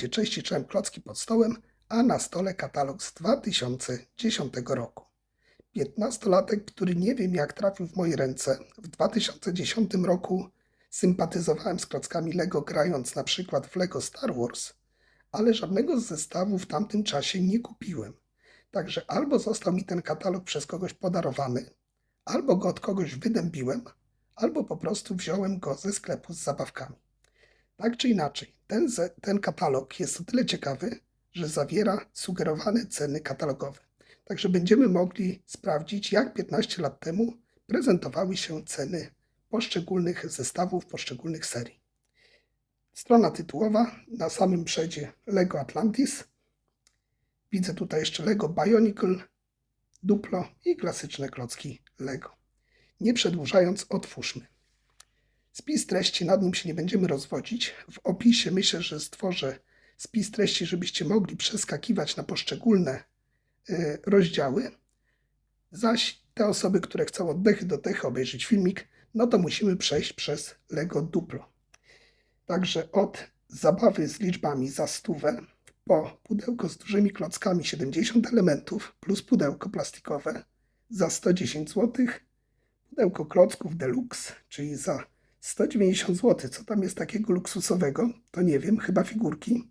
Witajcie, cześć, czołem klocki pod stołem, a na stole katalog z 2010 roku. 15-latek, który nie wiem jak trafił w moje ręce. W 2010 roku sympatyzowałem z klockami Lego grając na przykład w Lego Star Wars, ale żadnego z zestawów w tamtym czasie nie kupiłem. Także albo został mi ten katalog przez kogoś podarowany, albo go od kogoś wydębiłem, albo po prostu wziąłem go ze sklepu z zabawkami. Tak czy inaczej, ten, ten katalog jest o tyle ciekawy, że zawiera sugerowane ceny katalogowe. Także będziemy mogli sprawdzić, jak 15 lat temu prezentowały się ceny poszczególnych zestawów, poszczególnych serii. Strona tytułowa, na samym przedzie Lego Atlantis. Widzę tutaj jeszcze Lego Bionicle, Duplo i klasyczne klocki Lego. Nie przedłużając, otwórzmy. Spis treści, nad nim się nie będziemy rozwodzić. W opisie myślę, że stworzę spis treści, żebyście mogli przeskakiwać na poszczególne y, rozdziały. Zaś te osoby, które chcą od dechy do dechy obejrzeć filmik, no to musimy przejść przez Lego Duplo. Także od zabawy z liczbami za stówę po pudełko z dużymi klockami 70 elementów plus pudełko plastikowe za 110 zł, pudełko klocków deluxe, czyli za 190 zł. Co tam jest takiego luksusowego? To nie wiem, chyba figurki.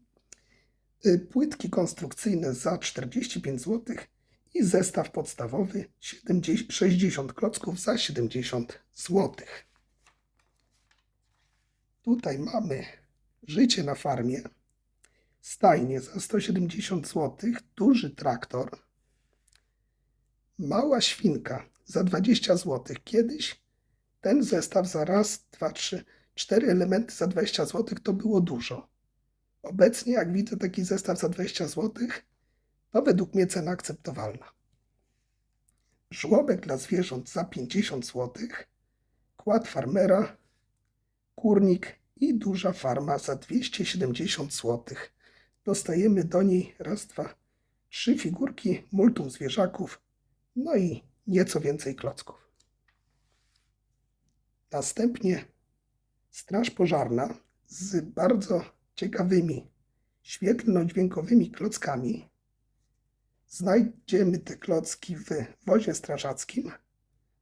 Y, Płytki konstrukcyjne za 45 zł i zestaw podstawowy 70, 60 klocków za 70 zł. Tutaj mamy życie na farmie. Stajnie za 170 zł, duży traktor. Mała świnka za 20 zł. Kiedyś ten zestaw za raz, dwa, trzy, cztery elementy za 20 zł to było dużo. Obecnie, jak widzę taki zestaw za 20 zł, to według mnie cena akceptowalna. Żłobek dla zwierząt za 50 zł, kład farmera, kurnik i duża farma za 270 zł. Dostajemy do niej raz, dwa, trzy figurki, multum zwierzaków, no i nieco więcej klocków. Następnie Straż Pożarna z bardzo ciekawymi świetlno-dźwiękowymi klockami. Znajdziemy te klocki w wozie strażackim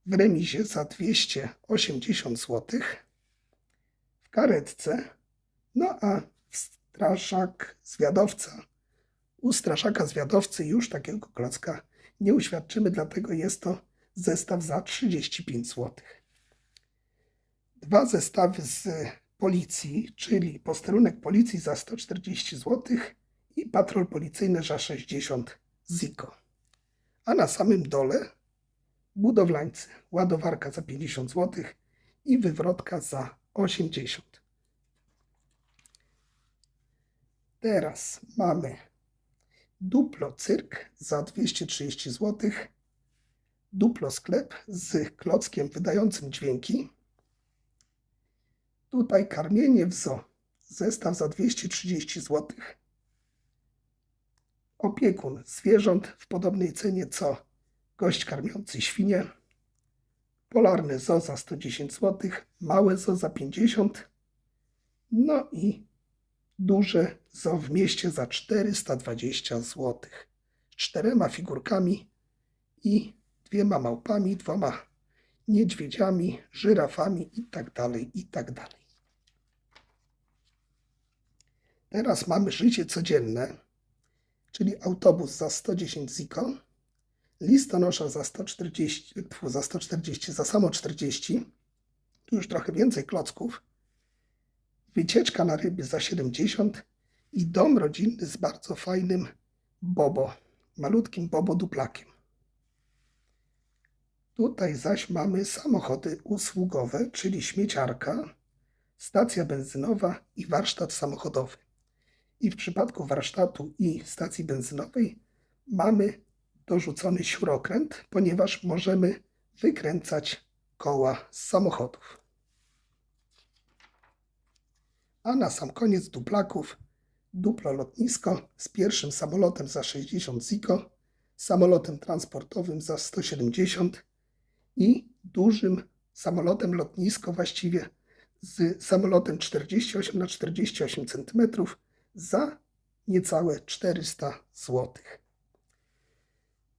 w remizie za 280 zł, w karetce, no a strażak zwiadowca. U strażaka zwiadowcy już takiego klocka nie uświadczymy, dlatego jest to zestaw za 35 złotych dwa zestawy z policji, czyli posterunek policji za 140 zł i patrol policyjny za 60 ziko. A na samym dole budowlańcy, ładowarka za 50 zł i wywrotka za 80. Teraz mamy Duplo Cyrk za 230 zł, Duplo Sklep z klockiem wydającym dźwięki Tutaj karmienie w zoo. Zestaw za 230 zł. Opiekun zwierząt w podobnej cenie co gość karmiący świnie. Polarny zoo za 110 zł. Małe zoo za 50. No i duże zoo w mieście za 420 zł. Z czterema figurkami i dwiema małpami, dwoma niedźwiedziami, żyrafami i tak dalej, i tak dalej. Teraz mamy życie codzienne, czyli autobus za 110 ziko, listonosza za 140, za 140, za samo 40, tu już trochę więcej klocków, wycieczka na ryby za 70 i dom rodzinny z bardzo fajnym bobo, malutkim bobo duplakiem. Tutaj zaś mamy samochody usługowe, czyli śmieciarka, stacja benzynowa i warsztat samochodowy. I w przypadku warsztatu i stacji benzynowej mamy dorzucony śrubokręt, ponieważ możemy wykręcać koła z samochodów. A na sam koniec duplaków duplo lotnisko z pierwszym samolotem za 60 ziko, samolotem transportowym za 170 i dużym samolotem lotnisko właściwie z samolotem 48 na 48 cm za niecałe 400 zł.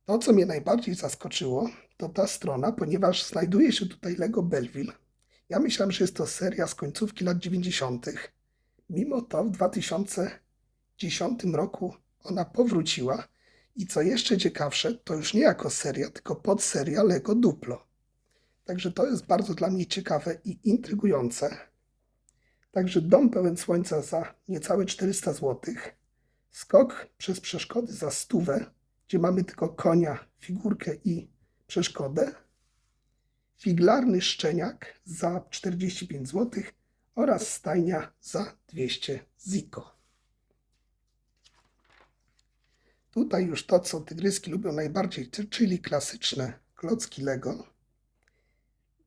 To, co mnie najbardziej zaskoczyło, to ta strona, ponieważ znajduje się tutaj Lego Belleville. Ja myślałem, że jest to seria z końcówki lat 90. Mimo to w 2010 roku ona powróciła i co jeszcze ciekawsze, to już nie jako seria, tylko podseria Lego Duplo. Także to jest bardzo dla mnie ciekawe i intrygujące. Także dom pełen słońca za niecałe 400 zł. Skok przez przeszkody za stówę, gdzie mamy tylko konia, figurkę i przeszkodę. Figlarny szczeniak za 45 zł oraz stajnia za 200 ziko. Tutaj już to, co tygryski lubią najbardziej, czyli klasyczne klocki Lego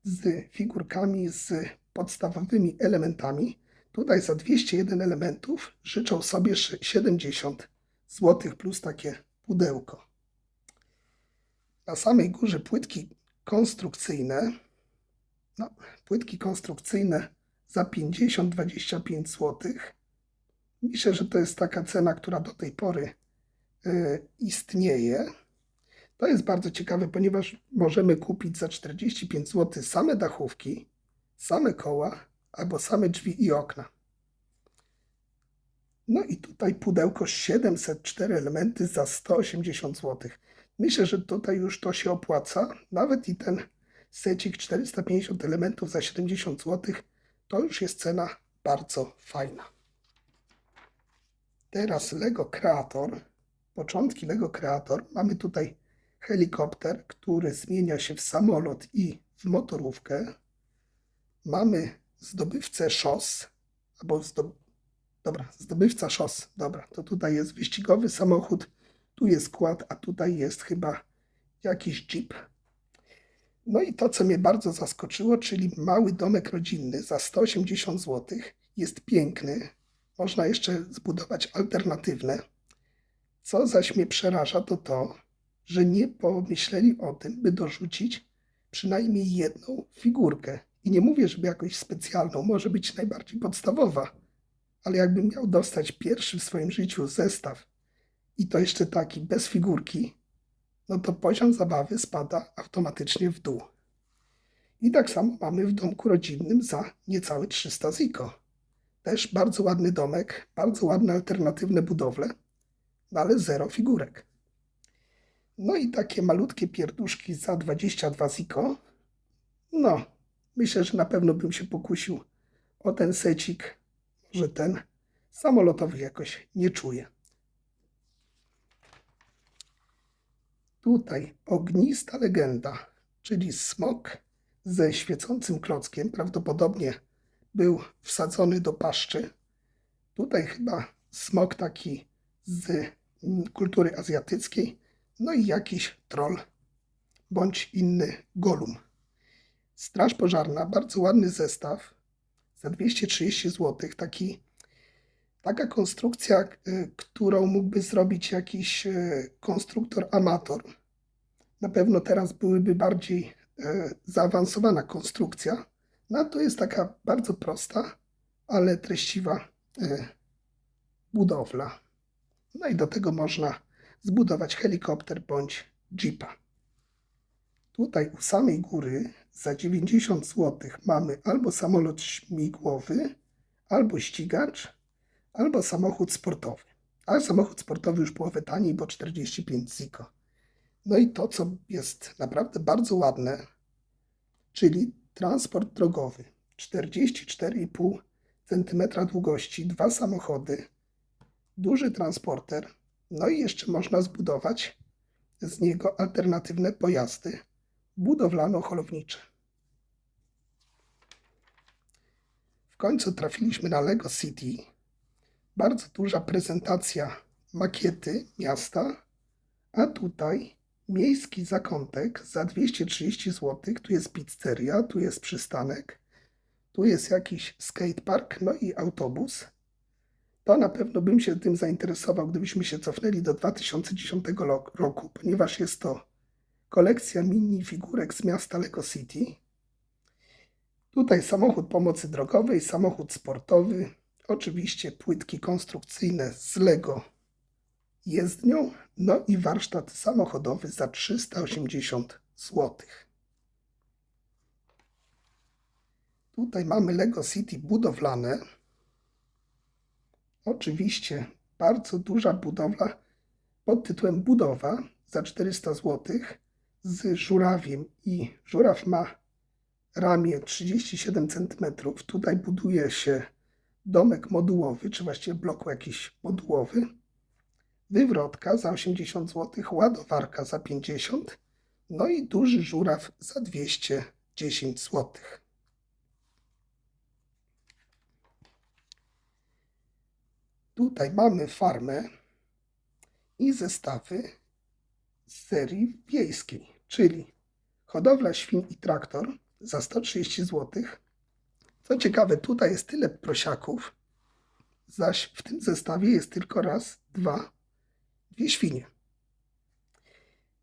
z figurkami, z podstawowymi elementami. Tutaj za 201 elementów życzą sobie 70 zł plus takie pudełko. Na samej górze płytki konstrukcyjne. No, płytki konstrukcyjne za 50-25 zł. Myślę, że to jest taka cena, która do tej pory y, istnieje. To jest bardzo ciekawe, ponieważ możemy kupić za 45 zł same dachówki, same koła albo same drzwi i okna. No i tutaj pudełko 704 elementy za 180 zł. Myślę, że tutaj już to się opłaca. Nawet i ten secik 450 elementów za 70 zł to już jest cena bardzo fajna. Teraz Lego Creator. Początki Lego Creator. Mamy tutaj helikopter, który zmienia się w samolot i w motorówkę. Mamy zdobywcę szos, albo zdob... dobra, zdobywca szos. Dobra, to tutaj jest wyścigowy samochód, tu jest kład, a tutaj jest chyba jakiś jeep. No i to, co mnie bardzo zaskoczyło, czyli mały domek rodzinny za 180 zł. Jest piękny. Można jeszcze zbudować alternatywne. Co zaś mnie przeraża, to to, że nie pomyśleli o tym, by dorzucić przynajmniej jedną figurkę. I nie mówię, żeby jakoś specjalną, może być najbardziej podstawowa, ale jakbym miał dostać pierwszy w swoim życiu zestaw i to jeszcze taki bez figurki, no to poziom zabawy spada automatycznie w dół. I tak samo mamy w domku rodzinnym za niecałe 300 ziko. Też bardzo ładny domek, bardzo ładne alternatywne budowle, no ale zero figurek. No i takie malutkie pierduszki za 22 ziko. No, myślę, że na pewno bym się pokusił o ten secik. Może ten samolotowy jakoś nie czuję. Tutaj ognista legenda, czyli smok ze świecącym klockiem, prawdopodobnie był wsadzony do paszczy. Tutaj chyba smok taki z kultury azjatyckiej, no i jakiś troll bądź inny golum. Straż pożarna, bardzo ładny zestaw za 230 zł. Taki, taka konstrukcja, którą mógłby zrobić jakiś y, konstruktor amator. Na pewno teraz byłyby bardziej y, zaawansowana konstrukcja. No to jest taka bardzo prosta, ale treściwa budowla. No i do tego można zbudować helikopter bądź jeepa. Tutaj u samej góry za 90 zł mamy albo samolot śmigłowy, albo ścigacz, albo samochód sportowy. Ale samochód sportowy już połowę taniej, bo 45 ziko. No i to, co jest naprawdę bardzo ładne, czyli transport drogowy. 44,5 cm długości, dwa samochody, duży transporter, no i jeszcze można zbudować z niego alternatywne pojazdy budowlano-holownicze. W końcu trafiliśmy na Lego City. Bardzo duża prezentacja makiety miasta, a tutaj miejski zakątek za 230 zł. Tu jest pizzeria, tu jest przystanek, tu jest jakiś skatepark, no i autobus to na pewno bym się tym zainteresował, gdybyśmy się cofnęli do 2010 roku, ponieważ jest to kolekcja mini figurek z miasta Lego City. Tutaj samochód pomocy drogowej, samochód sportowy, oczywiście płytki konstrukcyjne z Lego jezdnią, no i warsztat samochodowy za 380 zł. Tutaj mamy Lego City budowlane. Oczywiście bardzo duża budowla pod tytułem Budowa za 400 zł z żurawiem i żuraw ma ramię 37 cm. Tutaj buduje się domek modułowy, czy właściwie blok jakiś modułowy. Wywrotka za 80 zł, ładowarka za 50 no i duży żuraw za 210 zł. Tutaj mamy farmę i zestawy z serii wiejskiej, czyli hodowla świń i traktor za 130 zł. Co ciekawe, tutaj jest tyle prosiaków, zaś w tym zestawie jest tylko raz, dwa, dwie świnie.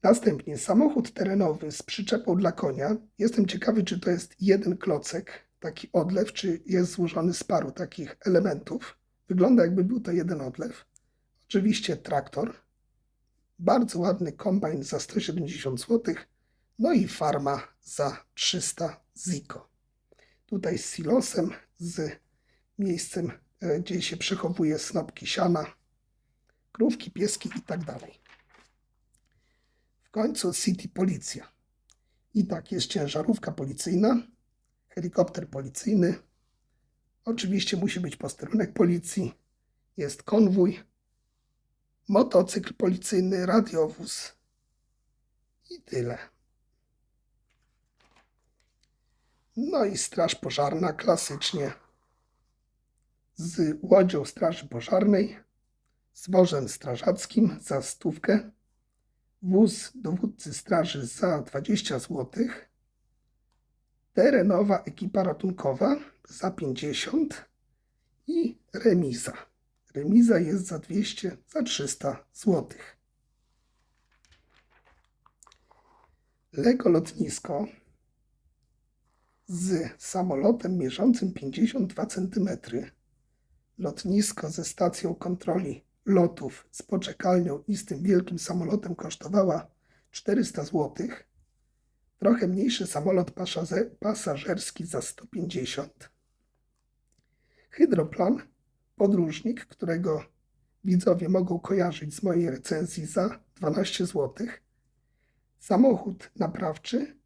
Następnie samochód terenowy z przyczepą dla konia. Jestem ciekawy, czy to jest jeden klocek, taki odlew, czy jest złożony z paru takich elementów. Wygląda jakby był to jeden odlew. Oczywiście traktor. Bardzo ładny kombajn za 170 zł. No i farma za 300 ziko. Tutaj z silosem, z miejscem, e, gdzie się przechowuje snopki siana, krówki, pieski i tak dalej. W końcu City Policja. I tak jest ciężarówka policyjna, helikopter policyjny. Oczywiście musi być posterunek policji, jest konwój, motocykl policyjny, radiowóz i tyle. No i straż pożarna klasycznie z łodzią straży pożarnej, z wożem strażackim za stówkę wóz dowódcy straży za 20 zł, terenowa ekipa ratunkowa za 50 i remiza. Remiza jest za 200, za 300 zł. Lego lotnisko z samolotem mierzącym 52 cm. Lotnisko ze stacją kontroli lotów z poczekalnią i z tym wielkim samolotem kosztowała 400 zł. Trochę mniejszy samolot pasażerski za 150. Hydroplan, podróżnik, którego widzowie mogą kojarzyć z mojej recenzji za 12 zł. Samochód naprawczy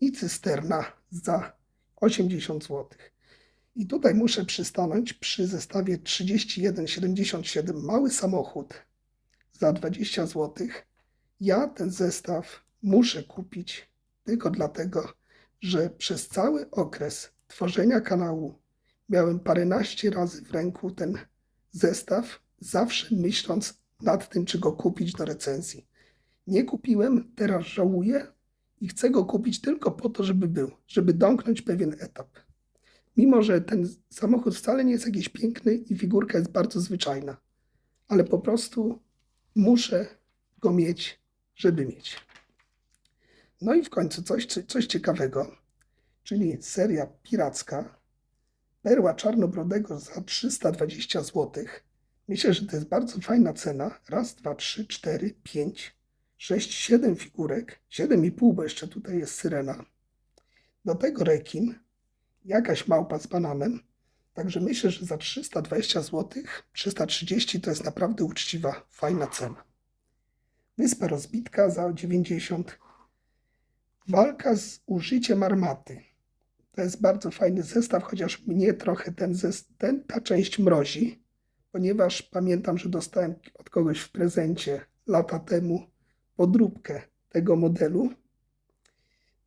i cysterna za 80 zł. I tutaj muszę przystanąć przy zestawie 3177 mały samochód za 20 zł. Ja ten zestaw muszę kupić tylko dlatego, że przez cały okres tworzenia kanału miałem paręnaście razy w ręku ten zestaw, zawsze myśląc nad tym, czy go kupić do recenzji. Nie kupiłem, teraz żałuję i chcę go kupić tylko po to, żeby był, żeby domknąć pewien etap. Mimo, że ten samochód wcale nie jest jakiś piękny i figurka jest bardzo zwyczajna, ale po prostu muszę go mieć, żeby mieć. No i w końcu coś, coś ciekawego, czyli seria piracka Perła Czarnobrodego za 320 zł. Myślę, że to jest bardzo fajna cena. Raz, dwa, trzy, cztery, pięć, sześć, siedem figurek. Siedem i pół, bo jeszcze tutaj jest syrena. Do tego rekin jakaś małpa z bananem. Także myślę, że za 320 zł, 330 to jest naprawdę uczciwa, fajna cena. Wyspa rozbitka za 90. Walka z użyciem armaty. To jest bardzo fajny zestaw, chociaż mnie trochę ten, ten, ta część mrozi, ponieważ pamiętam, że dostałem od kogoś w prezencie lata temu podróbkę tego modelu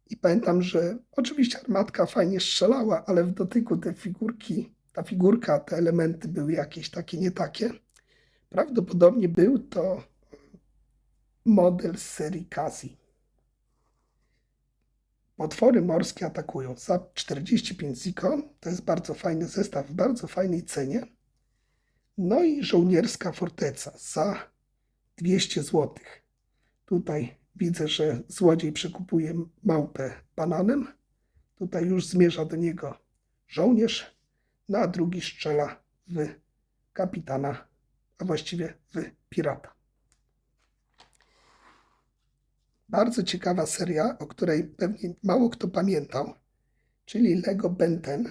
i pamiętam, że oczywiście armatka fajnie strzelała, ale w dotyku te figurki, ta figurka, te elementy były jakieś takie, nie takie. Prawdopodobnie był to model z serii Kasi. Potwory morskie atakują za 45 ziko. To jest bardzo fajny zestaw w bardzo fajnej cenie. No i żołnierska forteca za 200 zł. Tutaj Widzę, że złodziej przekupuje małpę bananem. Tutaj już zmierza do niego żołnierz, no a drugi strzela w kapitana, a właściwie w pirata. Bardzo ciekawa seria, o której pewnie mało kto pamiętał, czyli Lego Ben 10.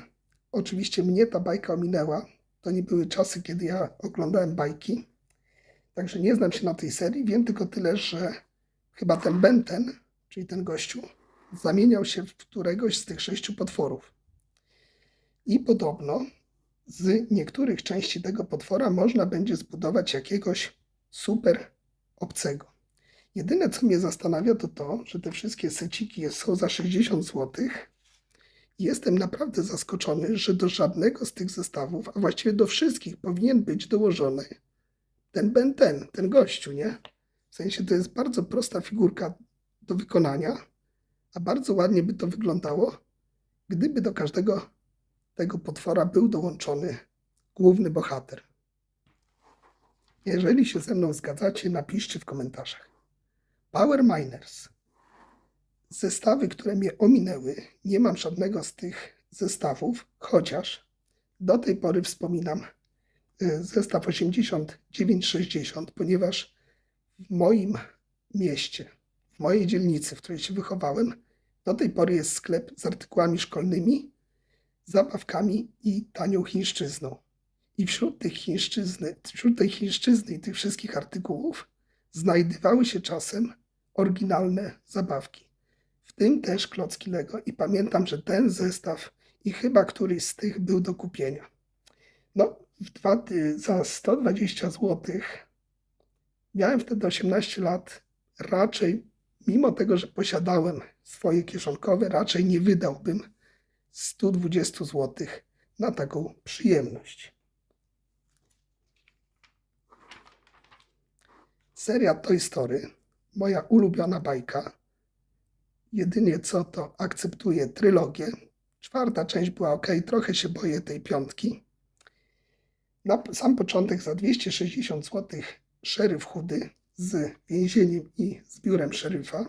Oczywiście mnie ta bajka ominęła. To nie były czasy, kiedy ja oglądałem bajki. Także nie znam się na tej serii. Wiem tylko tyle, że chyba ten Ben 10, czyli ten gościu, zamieniał się w któregoś z tych sześciu potworów. I podobno z niektórych części tego potwora można będzie zbudować jakiegoś super obcego. Jedyne, co mnie zastanawia, to to, że te wszystkie seciki są za 60 zł. Jestem naprawdę zaskoczony, że do żadnego z tych zestawów, a właściwie do wszystkich, powinien być dołożony ten Ben ten, ten gościu, nie? W sensie to jest bardzo prosta figurka do wykonania, a bardzo ładnie by to wyglądało, gdyby do każdego tego potwora był dołączony główny bohater. Jeżeli się ze mną zgadzacie, napiszcie w komentarzach. Power Miners. Zestawy, które mnie ominęły, nie mam żadnego z tych zestawów, chociaż do tej pory wspominam y, zestaw 8960, ponieważ w moim mieście, w mojej dzielnicy, w której się wychowałem, do tej pory jest sklep z artykułami szkolnymi, zabawkami i tanią chińszczyzną. I wśród, tych chińszczyzny, wśród tej chińszczyzny i tych wszystkich artykułów znajdowały się czasem oryginalne zabawki. W tym też klocki Lego i pamiętam, że ten zestaw i chyba któryś z tych był do kupienia. No, dwa, za 120 zł miałem wtedy 18 lat. Raczej, mimo tego, że posiadałem swoje kieszonkowe, raczej nie wydałbym 120 zł na taką przyjemność. Seria Toy Story, moja ulubiona bajka. Jedynie co to akceptuję trylogię. Czwarta część była ok, trochę się boję tej piątki. Na sam początek za 260 zł szeryf chudy z więzieniem i z biurem szeryfa.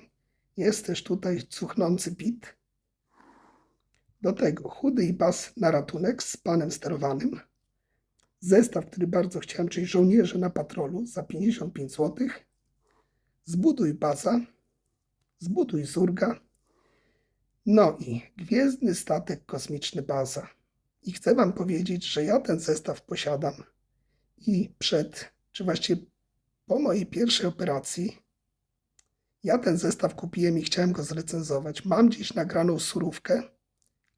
Jest też tutaj cuchnący pit. Do tego chudy i bas na ratunek z panem sterowanym. Zestaw, który bardzo chciałem, czyli żołnierze na patrolu za 55 zł. Zbuduj baza, zbuduj zurga. No i gwiezdny statek kosmiczny baza. I chcę Wam powiedzieć, że ja ten zestaw posiadam i przed, czy właściwie po mojej pierwszej operacji, ja ten zestaw kupiłem i chciałem go zrecenzować. Mam dziś nagraną surówkę,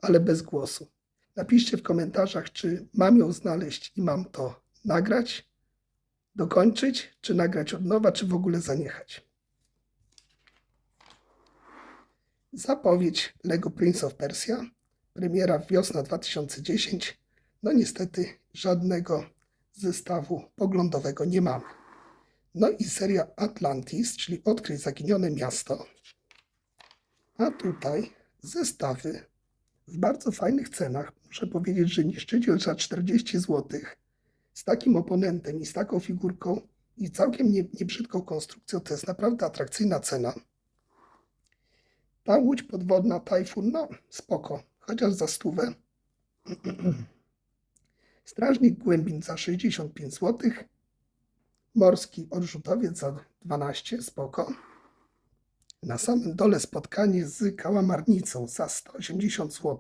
ale bez głosu. Napiszcie w komentarzach, czy mam ją znaleźć i mam to nagrać, dokończyć, czy nagrać od nowa, czy w ogóle zaniechać. Zapowiedź Lego Prince of Persia, premiera wiosna 2010. No niestety żadnego zestawu poglądowego nie mamy. No i seria Atlantis, czyli Odkryj zaginione miasto. A tutaj zestawy w bardzo fajnych cenach. Muszę powiedzieć, że niszczyciel za 40 zł z takim oponentem i z taką figurką i całkiem nie, niebrzydką konstrukcją to jest naprawdę atrakcyjna cena. Ta łódź podwodna Typhoon, no spoko, chociaż za stówę. Strażnik głębin za 65 zł. Morski odrzutowiec za 12, spoko. Na samym dole spotkanie z kałamarnicą za 180 zł.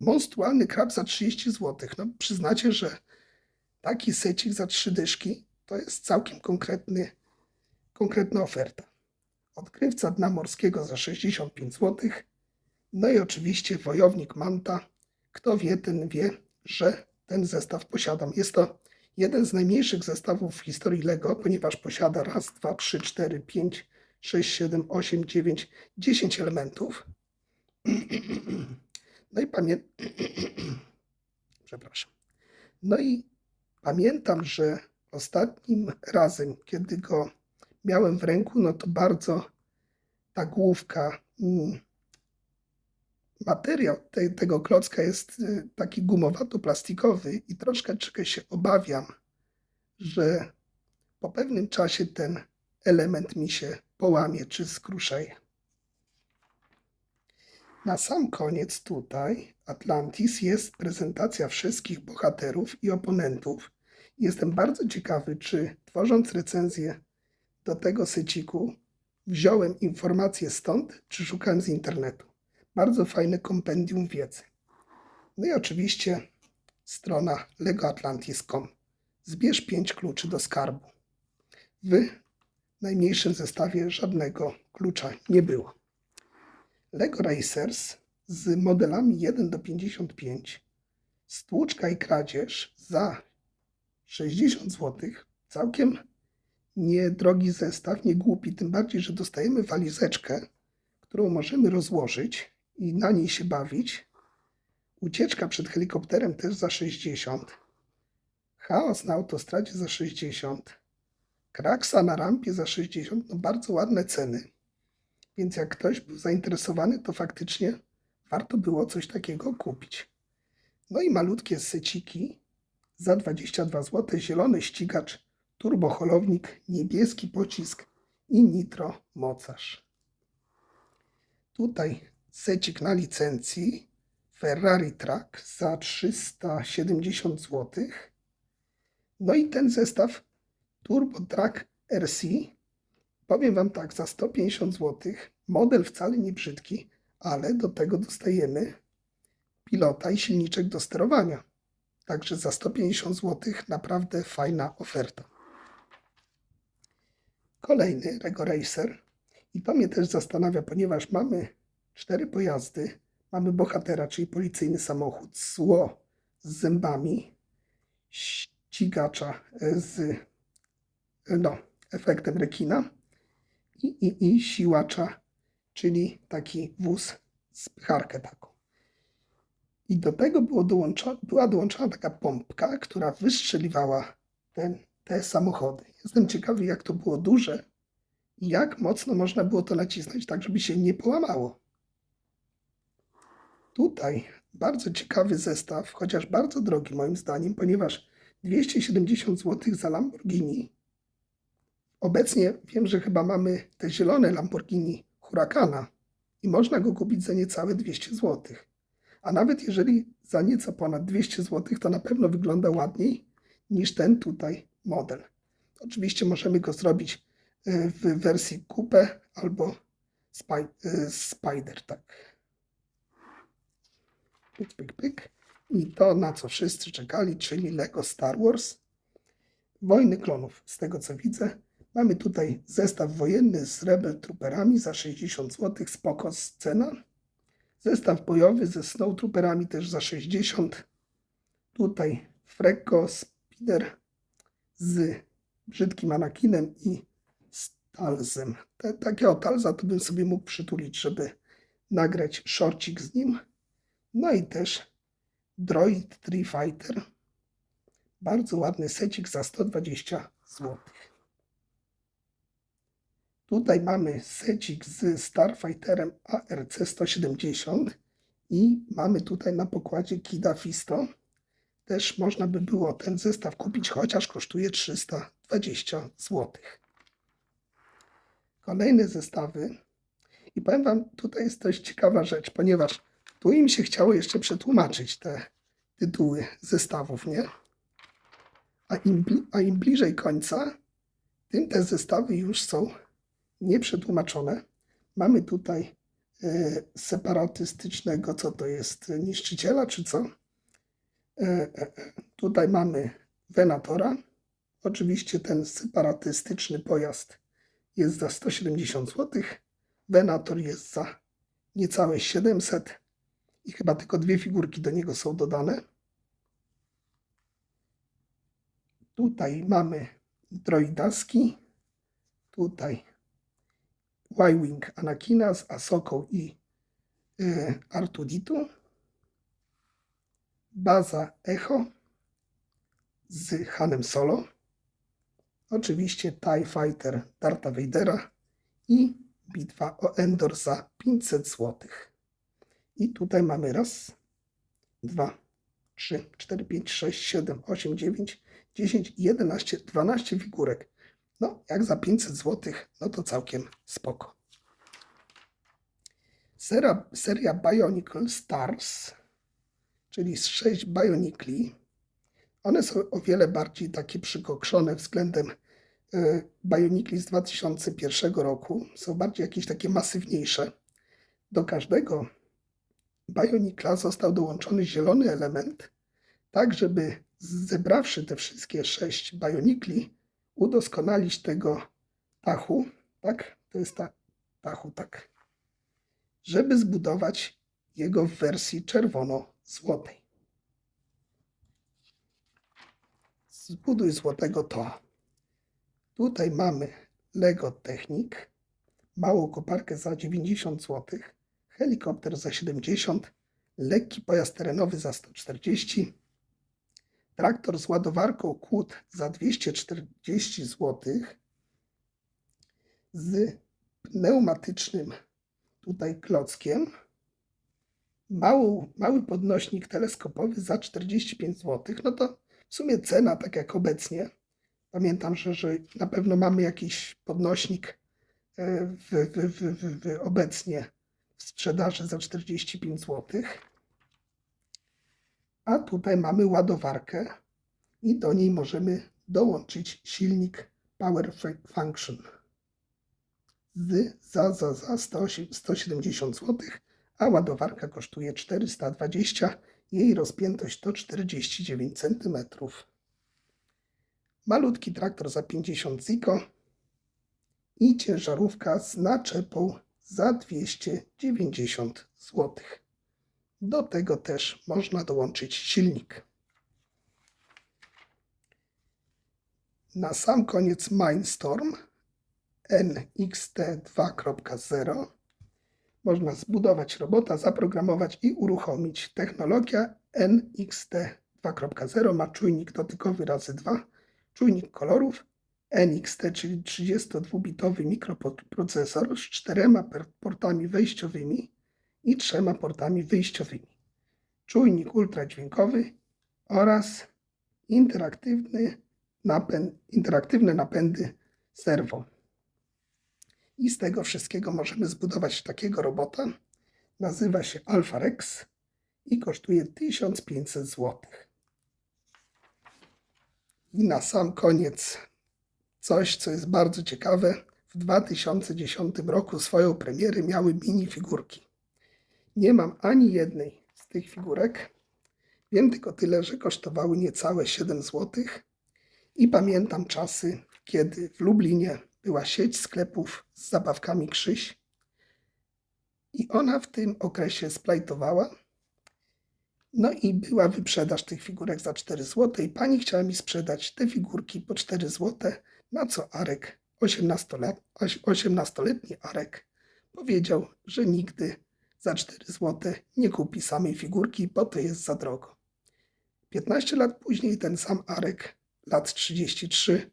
Monstrualny krab za 30 zł. No przyznacie, że taki secik za 3 dyszki to jest całkiem konkretny, konkretna oferta. Odkrywca dna morskiego za 65 zł. No i oczywiście wojownik Manta. Kto wie, ten wie, że ten zestaw posiadam. Jest to jeden z najmniejszych zestawów w historii Lego, ponieważ posiada raz, dwa, trzy, cztery, pięć, sześć, siedem, osiem, dziewięć, dziesięć elementów. No i pamiętam. Przepraszam. No i pamiętam, że ostatnim razem, kiedy go miałem w ręku, no to bardzo ta główka, materiał te, tego klocka jest y, taki gumowato-plastikowy i troszkę się obawiam, że po pewnym czasie ten element mi się połamie czy skruszeje. Na sam koniec tutaj Atlantis jest prezentacja wszystkich bohaterów i oponentów. Jestem bardzo ciekawy, czy tworząc recenzję do tego syciku, wziąłem informacje stąd, czy szukałem z internetu. Bardzo fajne kompendium wiedzy. No i oczywiście strona legoatlantis.com. Zbierz 5 kluczy do skarbu. W najmniejszym zestawie żadnego klucza nie było. Lego Racers z modelami 1 do 55, stłuczka i kradzież za 60 zł. Całkiem niedrogi zestaw, nie głupi, tym bardziej, że dostajemy walizeczkę, którą możemy rozłożyć i na niej się bawić. Ucieczka przed helikopterem też za 60. Chaos na autostradzie za 60. Kraksa na rampie za 60. No bardzo ładne ceny. Więc jak ktoś był zainteresowany, to faktycznie warto było coś takiego kupić. No i malutkie seciki za 22 zł. Zielony ścigacz, turboholownik, niebieski pocisk i nitro mocarz. Tutaj secik na licencji Ferrari Track za 370 zł. No i ten zestaw Turbo Track RC powiem Wam tak, za 150 zł. Model wcale nie brzydki, ale do tego dostajemy pilota i silniczek do sterowania. Także za 150 zł naprawdę fajna oferta. Kolejny Rego Racer. I to mnie też zastanawia, ponieważ mamy cztery pojazdy. Mamy bohatera, czyli policyjny samochód, zło z zębami, ścigacza z no, efektem rekina i, i, i siłacza, czyli taki wóz z pycharkę taką. I do tego było dołączo, była dołączona taka pompka, która wystrzeliwała ten, te samochody. Jestem ciekawy, jak to było duże i jak mocno można było to nacisnąć, tak żeby się nie połamało. Tutaj bardzo ciekawy zestaw, chociaż bardzo drogi moim zdaniem, ponieważ 270 zł za Lamborghini. Obecnie wiem, że chyba mamy te zielone Lamborghini Huracana i można go kupić za niecałe 200 zł. A nawet jeżeli za nieco ponad 200 zł, to na pewno wygląda ładniej niż ten tutaj model. Oczywiście możemy go zrobić y, w wersji coupe albo y, spider, tak. Pyk, pyk, pyk. I to, na co wszyscy czekali, czyli Lego Star Wars. Wojny klonów, z tego co widzę. Mamy tutaj zestaw wojenny z Rebel Trooperami za 60 zł, spoko cena. Zestaw bojowy ze Snowtrooperami też za 60. Tutaj Frecko Spider z brzydkim Anakinem i Stalzem. Te, takiego Talza to bym sobie mógł przytulić, żeby nagrać shortcik z nim. No i też Droid Tree Fighter. Bardzo ładny secik za 120 zł. Tutaj mamy secik z Starfighterem ARC 170 i mamy tutaj na pokładzie Kida Fisto. Też można by było ten zestaw kupić, chociaż kosztuje 320 zł. Kolejne zestawy. I powiem Wam, tutaj jest dość ciekawa rzecz, ponieważ tu im się chciało jeszcze przetłumaczyć te tytuły zestawów, nie? A im, a im bliżej końca, tym te zestawy już są nieprzetłumaczone. Mamy tutaj e, separatystycznego, co to jest, niszczyciela czy co? E, e, tutaj mamy Venatora. Oczywiście ten separatystyczny pojazd jest za 170 zł. Venator jest za niecałe 700 i chyba tylko dwie figurki do niego są dodane. Tutaj mamy droidaski. Tutaj Y-Wing Anakina z Asoką i y, Artuditu. Baza Echo z Hanem Solo. Oczywiście TIE Fighter Darta Vadera i bitwa o Endor za 500 zł. I tutaj mamy raz, dwa, trzy, cztery, pięć, sześć, siedem, osiem, dziewięć, dziesięć, jedenaście, dwanaście figurek. No, jak za 500 zł, no to całkiem spoko. Seria, seria Bionicle Stars, czyli z 6 Bionicli. One są o wiele bardziej takie przykokszone względem e, Bionicli z 2001 roku. Są bardziej jakieś takie masywniejsze. Do każdego Bionicla został dołączony zielony element, tak żeby zebrawszy te wszystkie sześć Bionicli, udoskonalić tego tachu, tak? To jest ta tachu, tak. Żeby zbudować jego w wersji czerwono-złotej. Zbuduj złotego toa. Tutaj mamy Lego Technik, małą koparkę za 90 zł, helikopter za 70, lekki pojazd terenowy za 140, traktor z ładowarką kłód za 240 zł, z pneumatycznym tutaj klockiem, mały, mały podnośnik teleskopowy za 45 zł. No to w sumie cena, tak jak obecnie. Pamiętam, że, że na pewno mamy jakiś podnośnik e, w, w, w, w, w obecnie w sprzedaży za 45 zł. A tutaj mamy ładowarkę i do niej możemy dołączyć silnik Power Function z, za, za, za 170 zł, a ładowarka kosztuje 420 jej rozpiętość to 49 cm. Malutki traktor za 50 ziko i ciężarówka z naczepą za 290 zł. Do tego też można dołączyć silnik. Na sam koniec Mindstorm NXT 2.0 można zbudować robota, zaprogramować i uruchomić. Technologia NXT 2.0 ma czujnik dotykowy razy 2, czujnik kolorów, NXT, czyli 32-bitowy mikroprocesor z czterema portami wejściowymi i trzema portami wyjściowymi, czujnik ultradźwiękowy oraz interaktywny napęd, interaktywne napędy serwo. I z tego wszystkiego możemy zbudować takiego robota. Nazywa się Alpha Rex i kosztuje 1500 zł. I na sam koniec coś, co jest bardzo ciekawe. W 2010 roku swoją premierę miały minifigurki. Nie mam ani jednej z tych figurek. Wiem tylko tyle, że kosztowały niecałe 7 zł. I pamiętam czasy, kiedy w Lublinie była sieć sklepów z zabawkami Krzyś i ona w tym okresie splajtowała. No i była wyprzedaż tych figurek za 4 zł i pani chciała mi sprzedać te figurki po 4 zł, na co Arek, 18-letni Arek, powiedział, że nigdy za 4 zł nie kupi samej figurki, bo to jest za drogo. 15 lat później ten sam Arek, lat 33,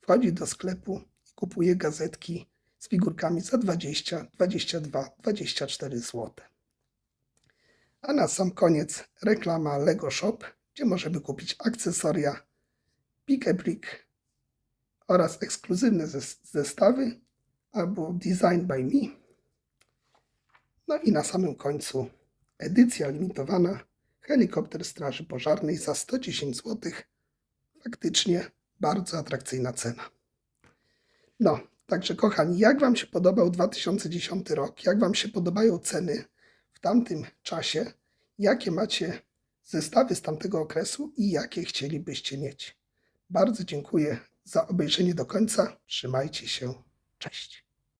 wchodzi do sklepu kupuje gazetki z figurkami za 20, 22, 24 zł. A na sam koniec reklama Lego Shop, gdzie możemy kupić akcesoria, pick brick oraz ekskluzywne zestawy albo Design by Me. No i na samym końcu edycja limitowana helikopter Straży Pożarnej za 110 zł. Faktycznie bardzo atrakcyjna cena. No, także kochani, jak Wam się podobał 2010 rok? Jak Wam się podobają ceny w tamtym czasie? Jakie macie zestawy z tamtego okresu i jakie chcielibyście mieć? Bardzo dziękuję za obejrzenie do końca. Trzymajcie się. Cześć.